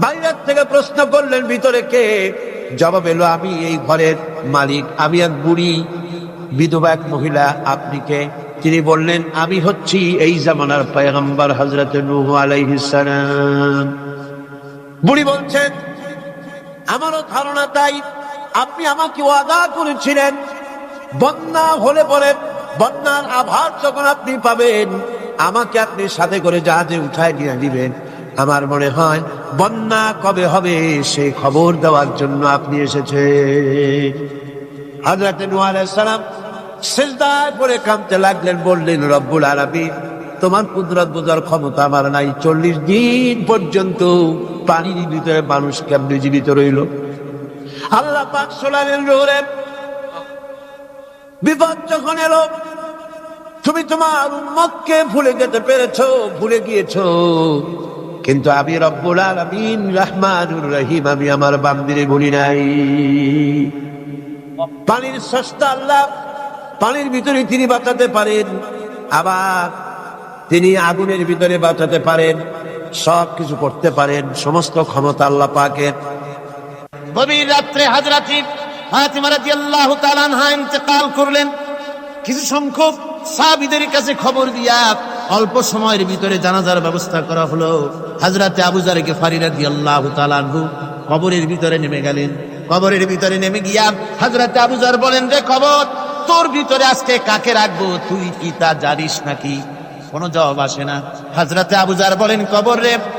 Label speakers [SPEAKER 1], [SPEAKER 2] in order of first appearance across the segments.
[SPEAKER 1] বাইরের থেকে প্রশ্ন করলেন, ভিতরে কে? জবাব এলো, আমি এই ঘরের মালিক, আমি এক বুড়ি, বিধবা এক মহিলা, আপনি কে? তিনি বললেন, আমি হচ্ছি এই জামানার পয়গম্বর হজরত নূহ আলাইহিস সালাম। বুড়ি বলছেন, আমারও ধারণা তাই, আপনি আমাকে ওয়াদা করেছিলেন, বন্যা হলে পরে বন্যার আভার যখন আপনি পাবেন, আমাকে আপনি সাথে করে জাহাজে উঠায় নিয়ে দিবেন আমার মনে হয়, বন্যা কবে হবে সেই খবর দেওয়ার জন্য আপনি এসেছে হাজরাতে সালাম সেজদায় পরে কামতে লাগলেন, বললেন, রব্বুল আরবি তোমার কুদরত বোঝার ক্ষমতা আমার নাই। চল্লিশ দিন পর্যন্ত পানির ভিতরে মানুষ কেমনি জীবিত রইল? আল্লাহ পাক শোনালেন রোরে বিপদ যখন এলো, তুমি তোমার উম্মতকে ভুলে যেতে পেরেছ, ভুলে গিয়েছো। কিন্তু আমি রব্বুল আলামিন রহমানুর রহিম, আমি আমার বান্দিরে ভুলি নাই। পানির সস্তা আল্লাহ, পানির ভিতরে তিনি বাঁচাতে পারেন, আবার তিনি আগুনের ভিতরে বাঁচাতে পারেন, সব কিছু করতে পারেন, সমস্ত ক্ষমতা আল্লাহ পাকের।
[SPEAKER 2] গভীর রাত্রে হাজরাতি ফাতিমা রাদিয়াল্লাহু তাআলা আনহা ইন্তেকাল করলেন। কিছু সংখ্যক সাহাবীদের কাছে খবর দিয়া অল্প সময়ের ভিতরে জানাজার ব্যবস্থা করা হলো। হাজরাতে আবু ফারিরা দিয়ে আল্লাহ তালানহু কবরের ভিতরে নেমে গেলেন। কবরের ভিতরে নেমে গিয়া হাজরাতে আবুজার বলেন, রে কবর, তোর ভিতরে আজকে কাকে রাখব? তুই কি তা জানিস নাকি? কোনো জবাব আসে না। হাজরাতে আবুজার বলেন, কবর রে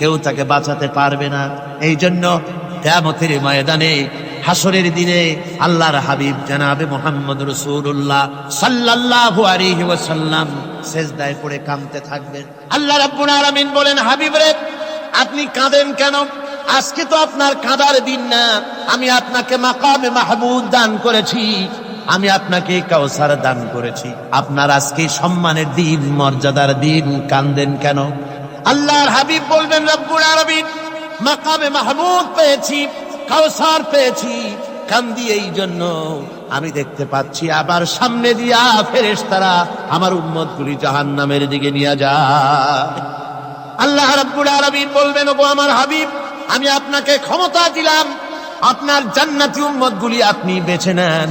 [SPEAKER 2] কেউ তাকে বাঁচাতে পারবে না। এই জন্য কেয়ামতের ময়দানে হাসরের দিনে আল্লাহর হাবিব জানাবে মোহাম্মদ রসুল্লাহ সাল্লাল্লাহু আলাইহি ওয়াসাল্লাম সেজদায় পড়ে কাঁদতে থাকবেন। আল্লাহ রাব্বুল আলামিন বলেন, হাবিব রে, আপনি কাঁদেন কেন? আজকে তো আপনার কাঁদার দিন না। আমি আপনাকে মাকামে মাহমুদ দান করেছি। আমি আপনাকে কাউসার দান করেছি। আপনার আজকে সম্মানের দিন, মর্যাদার দিন কান্দেন কেন?
[SPEAKER 3] আল্লাহর হাবিব বলবেন, রব্বুল আরবিন মাকামে মাহমুদ পেয়েছি কাউসার পেয়েছি, কান্দি এই জন্য। আমি দেখতে পাচ্ছি, আবার সামনে দিয়া ফেরেশ তারা আমার উম্মত গুলি জাহান নামের দিকে নিয়ে যায়। আল্লাহ রাব্বুল আলামিন বলবেন, ওগো আমার হাবিব, আমি আপনাকে ক্ষমতা দিলাম। আপনার জান্নাতি উম্মত গুলি আপনি বেছে নেন।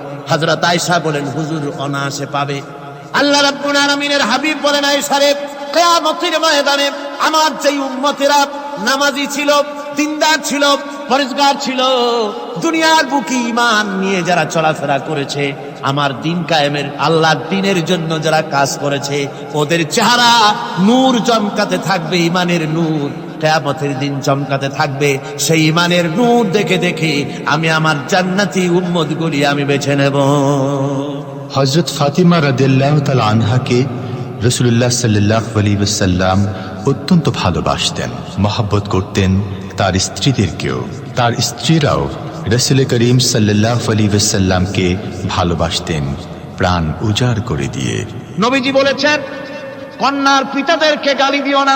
[SPEAKER 3] হযরত আয়েশা বলেন, হুজুর অনায়াসে পাবে। আল্লাহ রাব্বুল আলামিনের হাবিব বলেন আয়েশা রে কিয়ামতের ময়দানে আমার যেই উম্মতেরা নামাজি ছিল দিনদার ছিল পরিষ্কার ছিল, দুনিয়ার বুকে ইমান নিয়ে যারা চলাফেরা করেছে, আমার দিন কায়েমের, আল্লাহর দিনের জন্য যারা কাজ করেছে, ওদের চেহারা নূর চমকাতে থাকবে ইমানের নূর। কেয়ামতের দিন চমকাতে থাকবে। সেই ইমানের নূর দেখে দেখে আমি আমার জান্নাতি উম্মত গুলি আমি বেছে নেব।
[SPEAKER 4] হজরত ফাতিমা রাদিল্লাহ তাল আনহাকে রসুল্লাহ সাল্লাহ আলী সাল্লাম অত্যন্ত ভালোবাসতেন মহাব্বত করতেন তার স্ত্রীদেরকেও। তার স্ত্রীরাও রসুল করিম সাল্লাহ আলী সাল্লামকে ভালোবাসতেন প্রাণ উজাড় করে দিয়ে।
[SPEAKER 2] নবীজি বলেছেন কন্যার পিতাদেরকে গালি দিও না।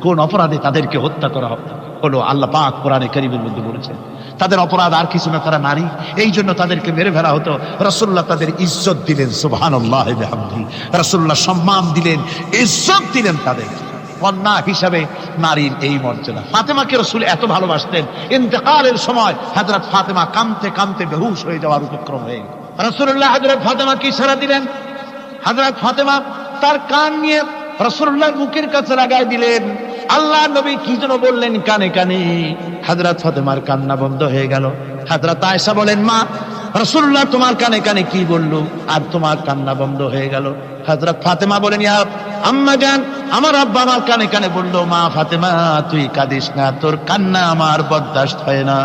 [SPEAKER 2] কোন অপরাধে তাদেরকে হত্যা করা হলো, আল্লাহ পাক কোরআনে কারিমের মধ্যে বলেছেন। তাদের অপরাধ আর কিছু না, তারা নারী। এই জন্য তাদেরকে মেরে ফেলা হতো। রসুল্লাহ তাদের ইজ্জত দিলেন বিহামদি। রসুল্লাহ সম্মান দিলেন, ইজ্জত দিলেন তাদের। কন্যা হিসাবে নারীর এই মর্যাদা। ফাতেমাকে রসুল এত ভালোবাসতেন। ইন্তেকালের সময় হাজরত ফাতেমা কামতে কামতে বেহুশ হয়ে যাওয়ার উপক্রম হয়ে রসুল্লাহ হাজরত ফাতেমা কি সারা দিলেন। হাজরত ফাতেমা তার কান নিয়ে রসুল্লাহর মুখের কাছে লাগাই দিলেন। আল্লাহ নবী কি যেন বললেন কানে কানে। হাজরত ফাতেমার কান্না বন্ধ হয়ে গেল। হাজরত আয়েশা বলেন, মা রসুল্লাহ তোমার কানে কানে কি বলল? আর তোমার কান্না বন্ধ হয়ে গেল। হাজরত ফাতেমা বলেন, ইয়া আম্মা জান, আমার আব্বা আমার কানে কানে বলল, মা ফাতেমা, তুই কাঁদিস না, তোর কান্না আমার বরদাস্ত হয় না।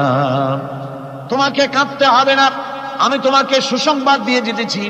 [SPEAKER 2] তোমাকে কাঁদতে হবে না। আমি তোমাকে সুসংবাদ দিয়ে যেতেছি।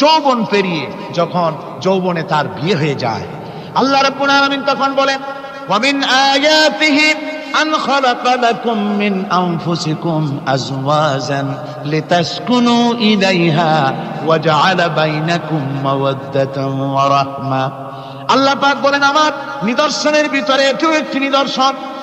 [SPEAKER 2] যৌবন পেরিয়ে যখন যৌবনে তার বিয়ে হয়ে যায়। আল্লাহ রাব্বুল আলামিন তখন বলেন ওয়ামিন আয়াতিহি আন খালাকা লাকুম মিন আনফুসিকুম আজওয়াজান লিতাসকুনু ইলাইহা ওয়া জাআলা বাইনাকুম মাওয়াদ্দাতান ওয়া রাহমা। আল্লাহ পাক বলেন, আমার নিদর্শনের ভিতরে এটিও একটি নিদর্শন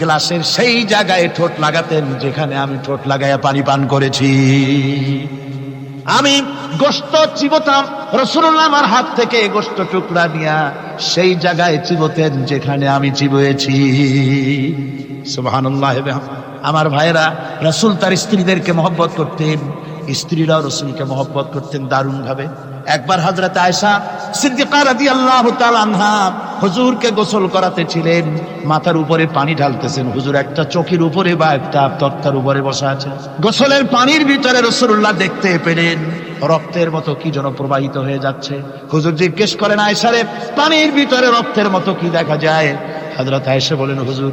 [SPEAKER 2] গ্লাসের সেই জায়গায় ঠোঁট লাগাতেন যেখানে আমি ঠোঁট লাগাইয়া পানি পান করেছি। আমি গোস্ত চিবতাম, রসুল্লাহ আমার হাত থেকে গোস্ত টুকরা নিয়া সেই জায়গায় চিবতেন যেখানে আমি চিবয়েছি। সুবহানাল্লাহ আমার ভাইরা রসুল তার স্ত্রীদেরকে মহব্বত করতেন, স্ত্রীরাও রসুলকে মহব্বত করতেন দারুণ ভাবে একবার হাজরত আয়সা সিদ্দিকা রাদিয়াল্লাহু তাআলা আনহা হুজুরকে গোসল করাতে ছিলেন। মাথার উপরে পানি ঢালতেছেন। হুজুর একটা চোখের উপরে বা একটা তক্তার উপরে বসা আছে। গোসলের পানির ভিতরে রসুল্লাহ দেখতে পেলেন। রক্তের মতো কি যেন প্রবাহিত হয়ে যাচ্ছে। হুজুর জিজ্ঞেস করেন আয়সারে পানির ভিতরে রক্তের মতো কি দেখা যায়? হাজরত আয়সা বলেন, হুজুর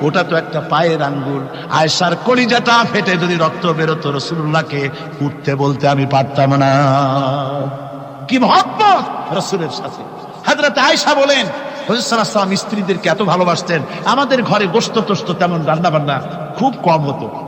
[SPEAKER 2] ওটা তো একটা পায়ের আঙ্গুল। আয়সার কলিজাটা ফেটে যদি রক্ত বেরোতো রসুল্লাহকে, উঠতে বলতে আমি পারতাম না। কি মহব্বত রসুলের সাথে। হাজরত আয়সা বলেন হজরতাম স্ত্রীদেরকে এত ভালোবাসতেন। আমাদের ঘরে গোস্ত টোস্ত তেমন রান্না বান্না খুব কম হতো।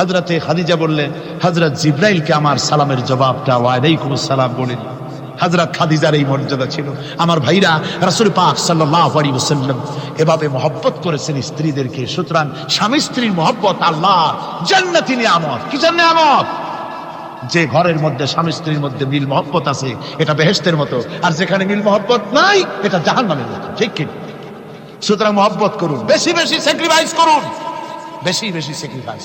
[SPEAKER 2] হজরতে খাদিজা বললেন হজরত জিব্রাইলকে আমার সালামের জবাবটা ওয়ালাইকুম সালাম বলেন হজরত খাদিজার এই মর্যাদা ছিল। আমার ভাইরা রাসুল পাক সাল্লাল্লাহু আলাইহি ওয়াসাল্লাম এভাবে মহব্বত করেছেন স্ত্রীদেরকে। সুতরাং স্বামী স্ত্রীর মহব্বত আল্লাহ জান্নাতি নিয়ামত। কি নিয়ামত? যে ঘরের মধ্যে স্বামী স্ত্রীর মধ্যে মিল মহব্বত আছে, এটা বেহেস্তের মতো। আর যেখানে মিল মহব্বত নাই, এটা জাহান্নামের মতো। ঠিক কি? সুতরাং মহব্বত করুন। বেশি বেশি স্যাক্রিফাইস করুন। বেশি বেশি স্যাক্রিফাইস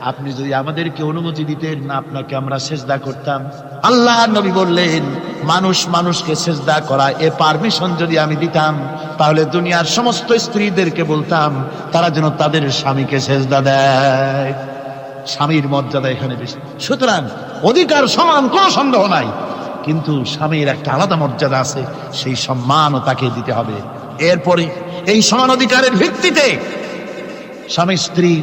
[SPEAKER 5] আপনি যদি আমাদেরকে অনুমতি দিতেন না আপনাকে আমরা সেজদা করতাম। আল্লাহ নবী বললেন, মানুষ মানুষকে সেজদা করা, এ পারমিশন যদি আমি দিতাম, তাহলে দুনিয়ার সমস্ত স্ত্রীদেরকে বলতাম, তারা যেন তাদের স্বামীকে সেজদা দেয়। স্বামীর মর্যাদা এখানে বেশি। সুতরাং অধিকার সমান, কোনো সন্দেহ নাই। কিন্তু স্বামীর একটা আলাদা মর্যাদা আছে, সেই সম্মানও তাকে দিতে হবে। এরপরে এই সমান অধিকারের ভিত্তিতে স্বামী স্ত্রী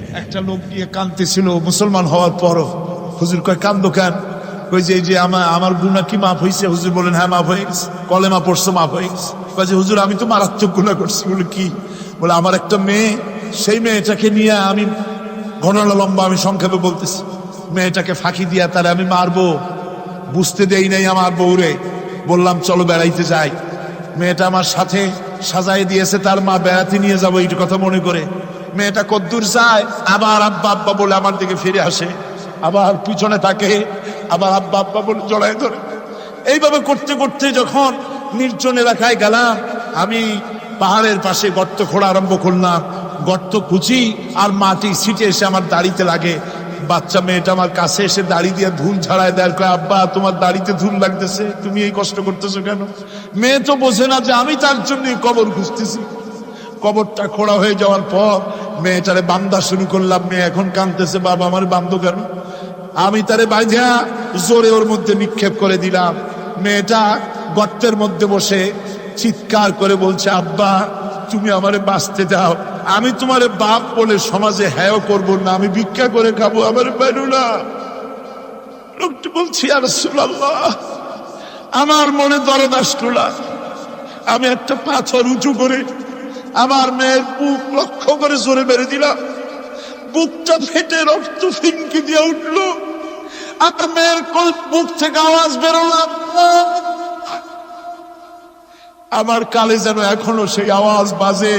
[SPEAKER 2] একটা লোক নিয়ে কাঁদতেছিল, মুসলমান হওয়ার পরও হুজুর কয়, কান্দো কেন? কই যে যে আমার আমার গুণা কি মাফ হয়েছে হুজুর বলেন হ্যাঁ মাফ হয়ে গেছে, কলেমা পড়ছো, মাফ হয়ে গেছে। কয় যে, হুজুর, আমি তো মারাত্মক গুণা করছি। বলে, কি? বলে, আমার একটা মেয়ে, সেই মেয়েটাকে নিয়ে আমি ঘটনা লম্বা আমি সংক্ষেপে বলতেছি। মেয়েটাকে ফাঁকি দিয়া তারে আমি মারবো। বুঝতে দেই নাই আমার বউরে। বললাম, চলো বেড়াইতে যাই। মেয়েটা আমার সাথে সাজাই দিয়েছে, তার মা বেড়াতে নিয়ে যাব এইটা কথা মনে করে। মেয়েটা কদ্দূর যায় আবার আব্বা আব্বা বলে আমার দিকে ফিরে আসে। আবার পিছনে থাকে আবার আব্বা আব্বা বলে জড়াই ধরে। এইভাবে করতে করতে যখন নির্জন এলাকায় গেলাম আমি পাহাড়ের পাশে গর্ত খোঁড়া আরম্ভ করলাম। গর্ত কুচি আর মাটি ছিটে এসে আমার দাড়িতে লাগে। বাচ্চা মেয়েটা আমার কাছে এসে দাড়ি দিয়ে ধুল ছাড়ায় দেয় কয়, আব্বা তোমার দাড়িতে ধুল লাগতেছে তুমি এই কষ্ট করতেছো কেন? মেয়ে তো বোঝে না যে আমি তার জন্য কবর খুঁজতেছি। কবরটা খোড়া হয়ে যাওয়ার পর মেয়েটারে বান্দা শুরু করলাম, মেয়ে এখন কাঁদতেছে, বাবা আমার বান্ধব কেন? আমি তারে বাইধা জোরে ওর মধ্যে নিক্ষেপ করে দিলাম। মেয়েটা গর্তের মধ্যে বসে চিৎকার করে বলছে, আব্বা, তুমি আমারে বাঁচতে দাও। আমি তোমারে বাপ বলে সমাজে হ্যাঁ করব না, আমি ভিক্ষা করে খাব, আমার বেরো না। লোকটি বলছি আর আমার মনে দরদ আসলো না। আমি একটা পাথর উঁচু করে আমার মেয়ের বুক লক্ষ্য করে জোরে মেরে দিলাম বুকটা ফেটে রক্ত ফিনকি দিয়ে উঠল। আমার মেয়ের বুক থেকে আওয়াজ বেরোলাম আমার কালে যেন এখনও সেই আওয়াজ বাজে।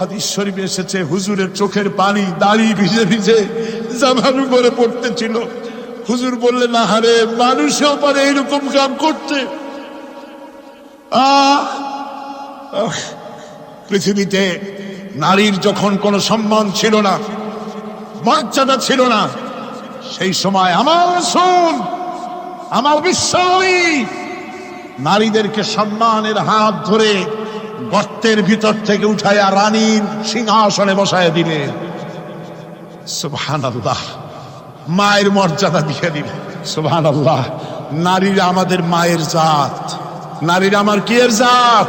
[SPEAKER 2] হাদিস শরীফে এসেছে হুজুরের চোখের পানি দাড়ি ভিজে ভিজে জামানু করে পড়তেছিল। হুজুর বললেন আহারে মানুষেও পারে এরকম কাম করতে আহ, পৃথিবীতে নারীর যখন কোনো সম্মান ছিল না, মর্যাদা ছিল না, সেই সময় আমার শুন আমার বিশ্বাসী নারীদেরকে সম্মানের হাত ধরে গর্তের ভিতর থেকে উঠাইয়া রানীর সিংহাসনে বসায় দিলেন। সুবহান আল্লাহ মায়ের মর্যাদা দিয়ে দিলেন। সুবহান আল্লাহ নারীরা আমাদের মায়ের জাত, নারীরা আমার কি এর জাত?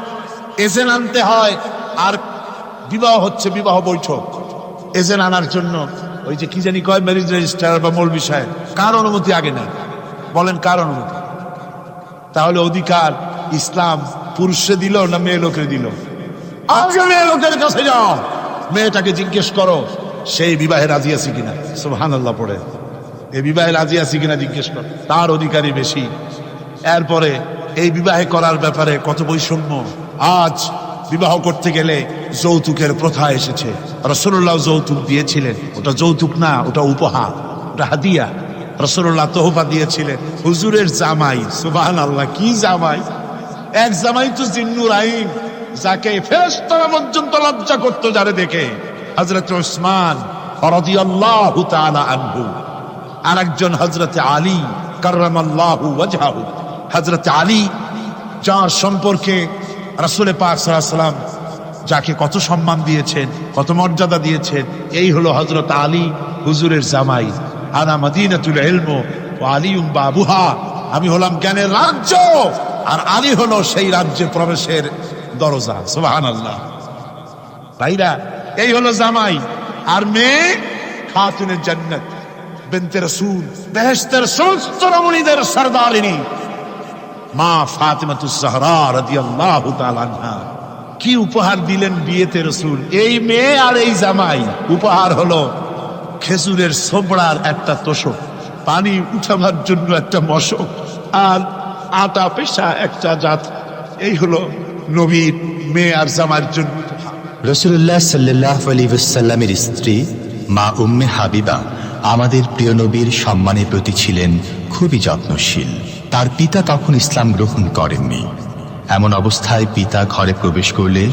[SPEAKER 2] এজেন আনতে হয়, আর বিবাহ হচ্ছে বিবাহ বৈঠক। এজেন আনার জন্য ওই যে কি জানি কয় ম্যারেজ রেজিস্ট্রার বা মূল বিষয় কার অনুমতি আগে নেই বলেন কার অনুমতি? তাহলে অধিকার ইসলাম পুরুষে দিল না মেয়ে লোকের দিল? মেয়ে লোকের কাছে যাও। মেয়েটাকে জিজ্ঞেস করো, সেই বিবাহে রাজি আছে কিনা? সুবহানাল্লাহ পড়ে। এই বিবাহে রাজি আছি কিনা জিজ্ঞেস করো। তার অধিকারী বেশি। এরপরে এই বিবাহে করার ব্যাপারে কত বৈষম্য? আজ বিবাহ করতে গেলে যৌতুকের প্রথা এসেছে। রসুল্লাহ যৌতুক দিয়েছিলেন। ওটা যৌতুক না, ওটা উপহার, ওটা হাদিয়া। রসুল্লাহ তোহফা দিয়েছিলেন। হুজুরের জামাই সুবাহ আল্লাহ কি জামাই? এক জামাই তো জিন্নুর আইন, যাকে ফেরেশতারা পর্যন্ত লজ্জা করতো যারে দেখে। হযরত উসমান রাদিয়াল্লাহু তাআলা আনহু। আর একজন হযরত আলী, কাররামাল্লাহু ওয়াজহাহু। হযরত আলী, যার সম্পর্কে রাসূলে পাক যাকে কত সম্মান দিয়েছেন, কত মর্যাদা দিয়েছেন, এই হলো হজরত আলী হুজুরের জামাই। আনা মদিনাতুল ইলম ওয়া আলিউম বাবুহা। আমি হলাম জ্ঞানের রাজ্য, আর আলী হলো সেই রাজ্যে প্রবেশের দরজা। সুবহানাল্লাহ। ভাইরা, এই হলো জামাই। আর মেয়ে, খাতুনের জান্নাত। বিনতে রাসূল, বেহেশতের সমস্ত রমণীদের সরদারিনী। মা জাহরা রাদিয়াল্লাহু তাআলা কি উপহার দিলেন বিয়েতে রসুল? এই মেয়ে আর এই জামাই। উপহার হলো খেজুরের সোবড়ার একটা তোষক, পানি উঠাবার জন্য একটা মশক আর আটা পেশা একটা জাত। এই হলো নবীর মেয়ে আর জামার জন্য
[SPEAKER 4] রসুল্লাহ সাল্লাহ আলিবাসাল্লামের স্ত্রী, মা উম্মে হাবিবা, আমাদের প্রিয় নবীর সম্মানের প্রতি ছিলেন খুবই যত্নশীল। তার পিতা তখন ইসলাম গ্রহণ করেননি। এমন অবস্থায় পিতা ঘরে প্রবেশ করলে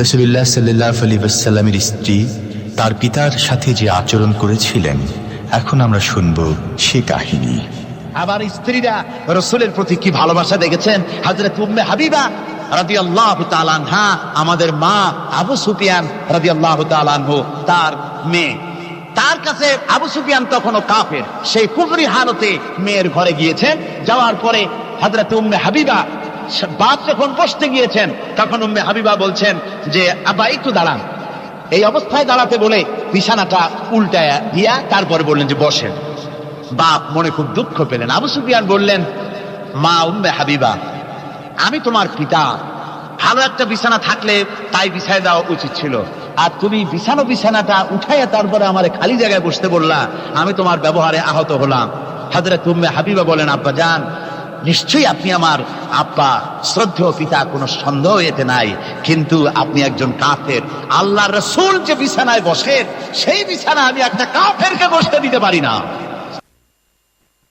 [SPEAKER 4] রসুল্লাহ সাল্লাহ আলী আলিবাসাল্লামের স্ত্রী তার পিতার সাথে যে আচরণ করেছিলেন, এখন আমরা শুনব সে কাহিনী।
[SPEAKER 6] আবার স্ত্রীরা রসুলের প্রতি কি ভালোবাসা দেখেছেন? হাজরত উম্মে হাবিবা রাদি আল্লাহ আমাদের মা আবু সুফিয়ান রাদি আল্লাহ তার মেয়ে। তার কাছে আবু সুফিয়ান তখনও কাফের। সেই কুফরি হালতে মেয়ের ঘরে গিয়েছেন যাওয়ার পরে হাজরত উম্মে হাবিবা বাপ যখন বসতে গিয়েছেন, তখন উম্মে হাবিবা বলছেন যে, আব্বা, একটু দাঁড়ান। এই অবস্থায় দাঁড়াতে বলে বিছানাটা উল্টায়া দিয়া তারপরে বললেন যে, বসেন। বাপ মনে খুব দুঃখ পেলেন। আবু সুফিয়ান বললেন, মা উম্মে হাবিবা, আমি তোমার পিতা। ভালো একটা বিছানা থাকলে তাই বিছায় দেওয়া উচিত ছিল। আর তুমি বিছানো বিছানাটা উঠাইয়া তারপরে আমার খালি জায়গায় বসতে বললা, আমি তোমার ব্যবহারে আহত হলাম। হাজরে তুম্মে হাবিবা বলেন, আব্বা যান নিশ্চয়ই আপনি আমার আব্বা, শ্রদ্ধেয় পিতা, কোনো সন্দেহ এতে নাই। কিন্তু আপনি একজন কাফের। আল্লাহ রসুল যে বিছানায় বসেন, সেই বিছানা আমি একটা কাফেরকে বসতে দিতে পারি না।